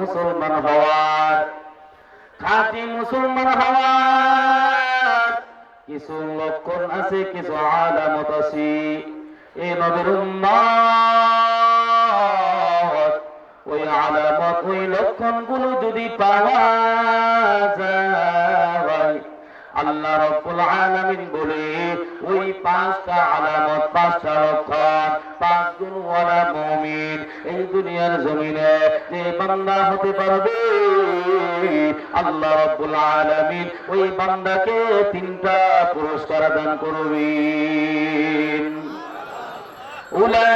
মুসলমান হওয়ার, খাঁটি মুসলমান হওয়ার, কিছু লক্ষণ আছে, কিছু আলামত আছে এ নবীর ওই আলামত, ওই লক্ষণগুলো যদি পাওয়া যায় আল্লাহ রব্বুল আলামিন বলে, ওই পাঁচটা আলামত, পাঁচটা লক্ষণ, পাঁচ গুণ ওয়ালা মুমিন এই দুনিয়ার জমিনে যে বান্দা হতে পারবে। আল্লাহ রব্বুল আলামিন ওই বান্দাকে তিনটা পুরস্কার দান করবেন। উলা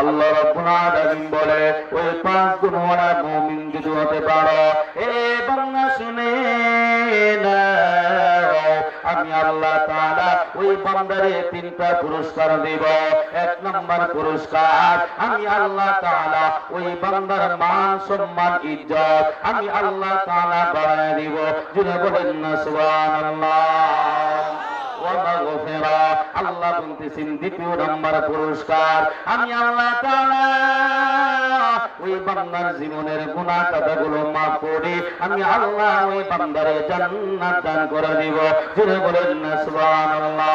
আল্লাহ রাব্বুল আলামিন বলে, ওই পাঁচ গুণ ওরা মুমিন যদি হতে পারো, এ বাংলা শুনে নাও। আমি আল্লাহ তাআলা ওই বান্দারে তিনটা পুরস্কার দেব এক নম্বর পুরস্কার, আমি আল্লাহ তাআলা ওই বান্দার মান, সম্মান, ইজ্জত আমি আল্লাহ তাআলা বাড়ায় দিব জুড়ে বলেন না, সুবহানাল্লাহ বলতেছেন দ্বিতীয় নম্বর পুরস্কার। আমি আল্লাহ ওই বান্দার জীবনের গুনাহ কথাগুলো মাফ করে আমি আল্লাহ ওই বান্দারে জান্নাত দান করে দিব। জুড়ে বলেন না, সুবহানাল্লাহ।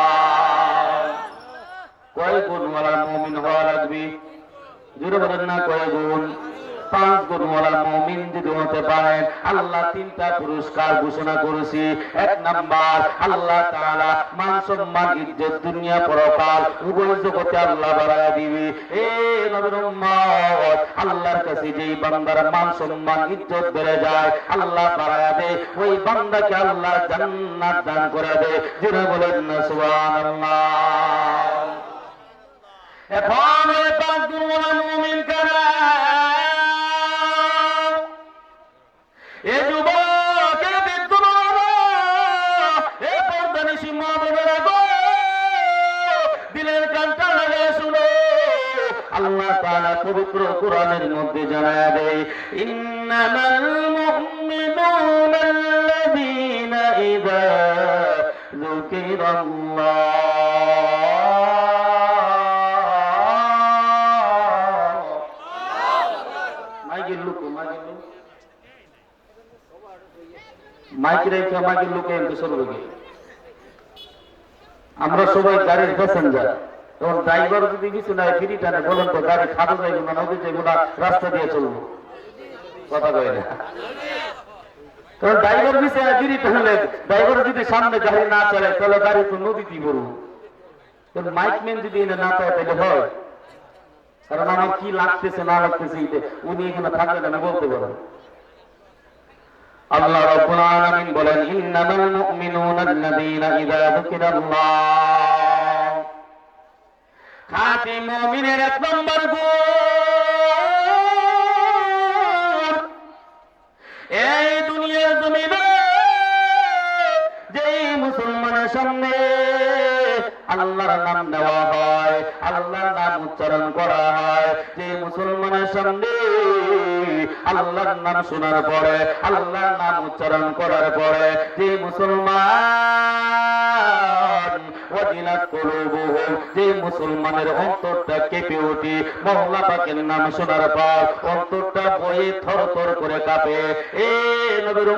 কয় গুণওয়ালা মুমিন হওয়া লাগবে? জুড়ে বলেন না, কয় গুণ? পাঁচ গুণওয়ালা মুমিন যদি হতে পারেন, আল্লাহ তিনটা পুরস্কার ঘোষণা করেছি। এক নাম্বার, আল্লাহ তাআলা মান সম্মান, ইজ্জত, দুনিয়া পরকাল উভয় জগতে আল্লাহ বাড়ায় দিবে। এ নবীর উম্মত, আল্লাহর কাছে যেই বান্দার মান সম্মান, ইজ্জত বেড়ে যায়, আল্লাহ বাড়ায় দেয় ওই বান্দাকে আল্লাহ জান্নাত দান করে দেয় যিনি বলেন না, সুবহানাল্লাহ। এখন ওই পাঁচ গুণওয়ালা মুমিন কারা? দিলের কানটা লাগে শুনো। আল্লাহ তাআলা পবিত্র কোরআনের মধ্যে জানায় দেয়, ইন্নামাল মুমিনুনা ইযা মাইকের লোক এমনি কি? আমরা সবাই গাড়ির প্যাসেঞ্জার তখন ড্রাইভার যদি কিছু নাই ফিরি টানে, বলেন তো, গাড়ি খাটো যাইব না নদী যাইব না রাস্তা দিয়ে চলবো। কথা কয় না। কারণ ড্রাইভার বিষয়ে টানলে ড্রাইভার যদি সামনে গাড়ি না চলে তাহলে গাড়ি তো নদীতেই পড়ব। কিন্তু মাইক ম্যান যদি এনে না পায় তাহলে হয়। কারণ আমার কি লাগতেছে, না লাগতেছে উনি এখানে থাকলেন আমি বলতে পারেন আল্লাহ রাব্বুল আলামিন বলেন, ইন্নামাল মুমিনুনা ইযা যুকিরাল্লাহ। খাঁটি মুমিনের এক নম্বর গুণ, এই দুনিয়ার জমিনে যেই মুসলমানের সামনে আল্লাহর নাম নেওয়া হয়, আল্লাহর নাম উচ্চারণ করা হয় যে মুসলমানের সামনে আল্লাহর নাম শোনার পরে আল্লাহর নাম উচ্চারণ করার পরে যে মুসলমান যে মুসলমানের অন্তরটা কেঁপে মহল্লা পাকের নাম শোনার পর অন্তরটা বয়ে থরথর করে কাঁপে। এ নবীর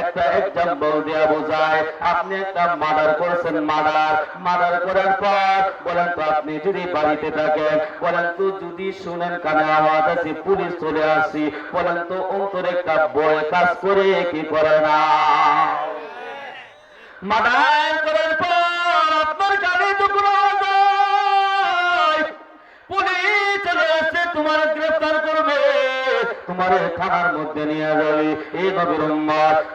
একটা এক্সাম্পল বোঝায়। আপনি একটা মার্ডার করেছেন মার্ডার মার্ডার করার পর বলেন তো আপনি যদি বাড়িতে থাকেন, বলেন তো যদি শুনেন কানে আওয়াজ আছে পুলিশ চলে আসি, বলেন তো অন্তরে একটা বয় কাজ করে, কি করে না? মার্ডার করার পর আপনার গাড়ি টুকরো পুলিশ চলে আসছে তোমার গ্রেফতার করবে। তোমারে থানার মধ্যে নিয়ে যাবে এই নবীর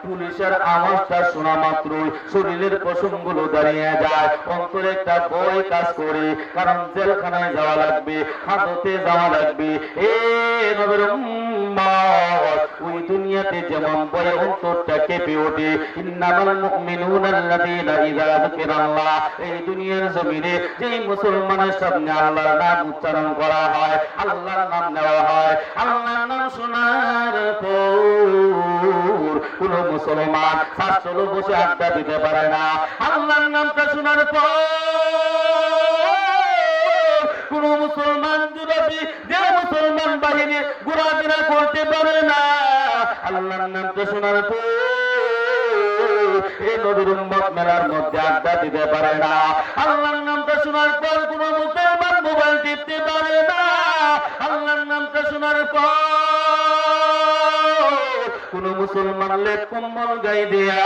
পুলিশের আওয়াজটা শোনা মাত্রই শরীরের পশমগুলো দাঁড়িয়ে যায়। অন্তরে একটা বই কাজ করে, কারণ জেলখানায় যাওয়া লাগবে, হাজতে যাওয়া লাগবে। এ নবীর উম্মত, ওই দুনিয়াতে যেমন বয়ে অন্তরটা কেঁপে ওঠে, ইন্নামাল মুমিনুনা আল্লাযীনা যুকিরাল্লাহ। এই দুনিয়ার মুসলমানের উচ্চারণ করা হয় নাম হয় পর কোন মুসলমান শাস্ত্র বসে আড্ডা দিতে পারে না। আল্লাহর নামটা শোনার পর কোন মুসলমান যুবতী, যে মুসলমান বাহিনী ঘোরাফেরা করতে পারে না। আল্লাহর নামটা শোনার পর এই নবীর উম্মত মেলার মধ্যে আড্ডা দিতে পারে না। আল্লাহর নামটা শোনার পর কোন মুসলমান মোবাইল টিপতে পারে না। আল্লাহর নামটা শোনার পর কোন মুসলমান লেপ কম্বল গাই দিয়া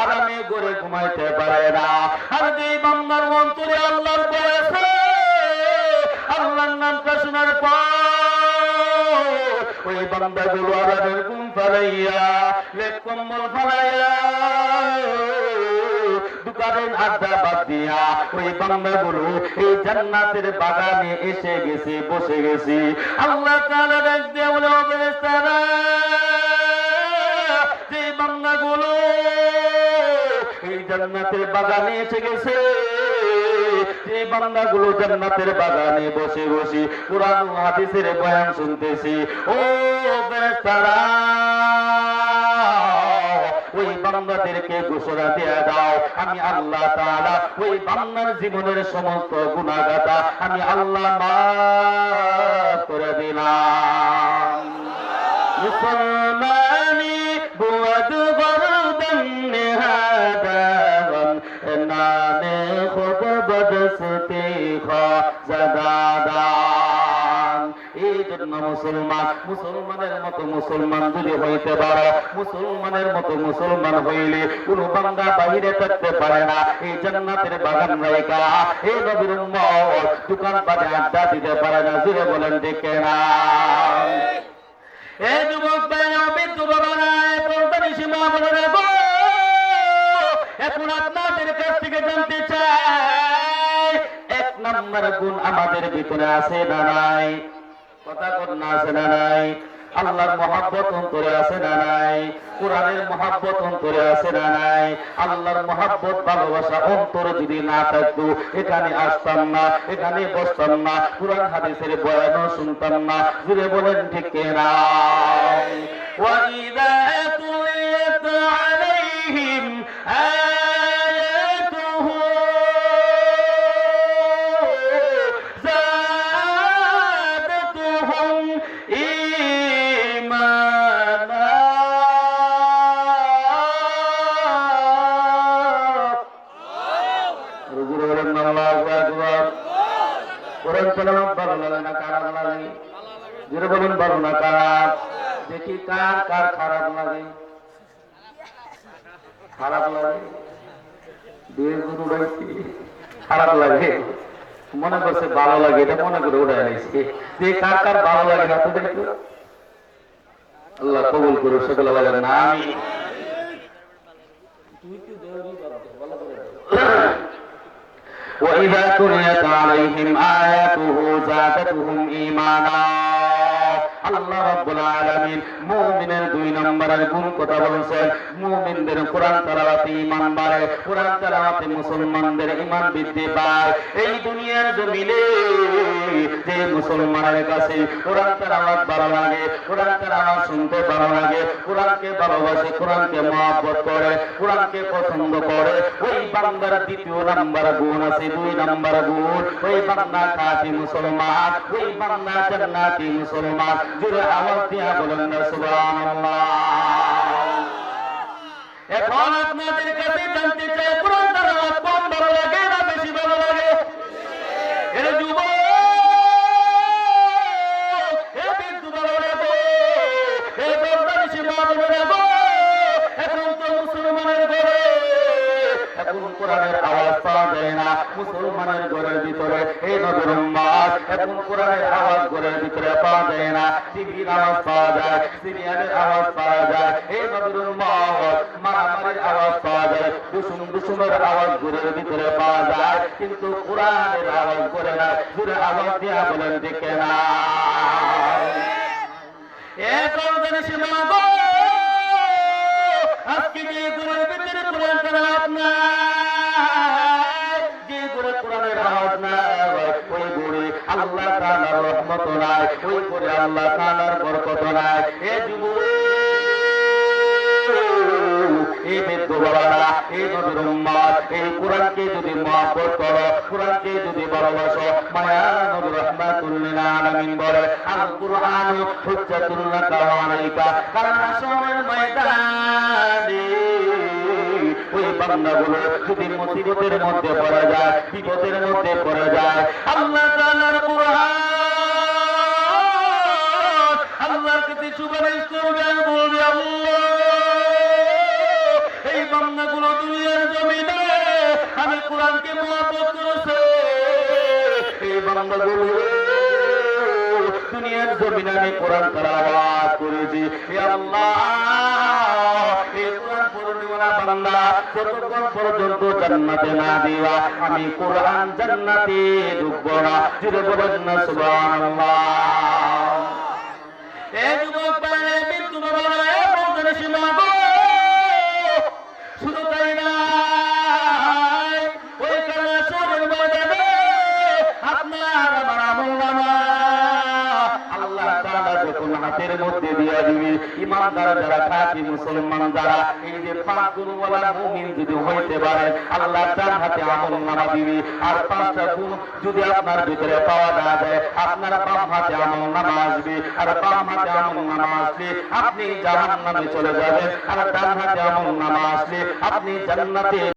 আরামে গড়ে ঘুমাইতে পারে না। আর যে বান্দার অন্তরে আল্লাহর বয়সে আল্লাহর নামটা শোনার পর ওই বান্দা গুলো আরামের ঘুম ফালাইয়া, লেপ কম্বল ফালাইয়া দিয়া ওই বাগানে এসে গেছে, বসে গেছে। আল্লাহ তাআলা ডাক দিয়ে যে বান্দাগুলো এই জান্নাতের বাগানে এসে গেছে। যে জান্নাতের বাগানে বসে বসে কোরআন হাদিসের বয়ান শুনতেছি। ও ফেরেশতারা, ওই বান্দাদেরকে ঘোষণা দিয়ে দাও, আমি আল্লাহ তাআলা ওই বান্দার জীবনের সমস্ত গুনাহগাতা, আমি আল্লাহ মাফ মুসলমান, মুসলমানের মতো মুসলমান যদি হইতে পারো, মুসলমানের মতো মুসলমান হইলে কোন বান্দা বাহিরে থাকতে পারে না। এই জান্নাতের বাগান রাইকা এই নবীর দোকান পাটে আড্ডা দিতে পারে না, জুড়ে বলেন দেখে না। এ যুবক ভাইরা বিদ্যু পর্দানি সীমা বলে রাখো এখন আপনাদের কাছ থেকে জানতে চাই, এক নম্বর গুণ আমাদের ভিতরে আছে না নাই? কথা কন্যা আছে না নাই। আল্লাহর মহাব্বত অন্তরে আছে না নাই? কোরআনের মহাব্বত অন্তরে আছে না নাই? আল্লাহর মহাব্বত, ভালোবাসা অন্তরে যদি না থাকতো, এখানে আসতাম না, এখানে বসতাম না, কোরআন হাদিসের বয়ানও শুনতাম না। জুড়ে বলেন, ঠিক কোরআন তেলাওয়াত ভালো লাগে না খারাপ লাগে? জোরে বলুন, ভালো না খারাপ দেখি কার কার খারাপ লাগে? খারাপ লাগে? দুই গুরু রয়েছে খারাপ লাগে? মনে করছে ভালো লাগে, এটা মনে করে উঠে আইছে। যে কার কার ভালো লাগে না, তো দেখো। আল্লাহ কবুল করুন সকলে বলেন না আমি وإذا تليت عليهم آياته زادتهم إيمانا আল্লাহ রাব্বুল আলামিন মুমিনের দুই নম্বরের গুণ কথা বলেছেন মুমিনদের কোরআন তেলাওয়াতে ঈমান বাড়ে কোরআন তেলাওয়াতে মুসলমানদের ঈমান বৃদ্ধি পায় এই দুনিয়ার জমিনে যে মুসলমানের কাছে কোরআন তেলাওয়াত ভালো লাগে কোরআন তেলাওয়াত শুনতে ভালো লাগে। কোরআনকে ভালোবাসে, কোরআনকে মহব্বত করে, কোরআনকে পছন্দ করে। ওই বান্দার দ্বিতীয় নাম্বার গুণ আছে, দুই নাম্বার গুণ। ওই বান্দা খাঁটি মুসলমান, ওই বান্দা জান্নাতি মুসলমান। জুড়ে আওয়াজ দিয়া বলেন সুবহানাল্লাহ। মুসলমানের ঘরের ভিতরে। এই নবীর উম্মত এখন কোরআনের আওয়াজ ঘরের ভিতরে পাওয়া যায় না। টিভির আওয়াজ পাওয়া যায়, সিরিয়ালের আওয়াজ পাওয়া যায়। এই নবীর উম্মত মারামারির আওয়াজ পাওয়া যায় দুসুম দুসুমের আওয়াজ ঘরের ভিতরে পাওয়া যায়। কিন্তু কোরআনের আওয়াজ করে না ঘুরে আওয়াজ দিয়া বলেন, দেখে না। এ কোরআন সীমা করো কোরআনকে যদি ভালোবাসো আলামিন বলে আল হুজ্জাতুল আলাইকা, কারণ ময়দানে ওই বান্দাগুলো যদি মুসিবতের মধ্যে পড়ে যায়, বিপদের মধ্যে পড়ে যায়, আল্লাহ তাআলার কুরআন, আল্লাহর সুপারিশ করবে আর বলবে, আল্লাহ, এই বান্দাগুলো দুনিয়ার জমিনে আমি কোরআনকে মহাপত করেছে। এই বান্দাগুলো দুনিয়ার জমিনে আমি কোরআন তেলাওয়াত করেছি। হে আল্লাহ আমি যখন হাতের মধ্যে দিয়ে দিবি। ইমানদার যারা খাঁটি মুসলমান যারা, এই যে পাঁচ গুণওয়ালা মুমিন যদি হইতে পারে, আল্লাহ তার হাতে আমল নামা দিবি। আর পাঁচটা গুণ যদি আপনার ভিতরে পাওয়া না যায়, আপনার বাম হাতে আমল নামা আসবে। আর বাম হাতে আমল নামা আসলে আপনি জাহান্নামে চলে যাবেন। আর ডান হাতে আমল নামা আসলে আপনি জান্নাতে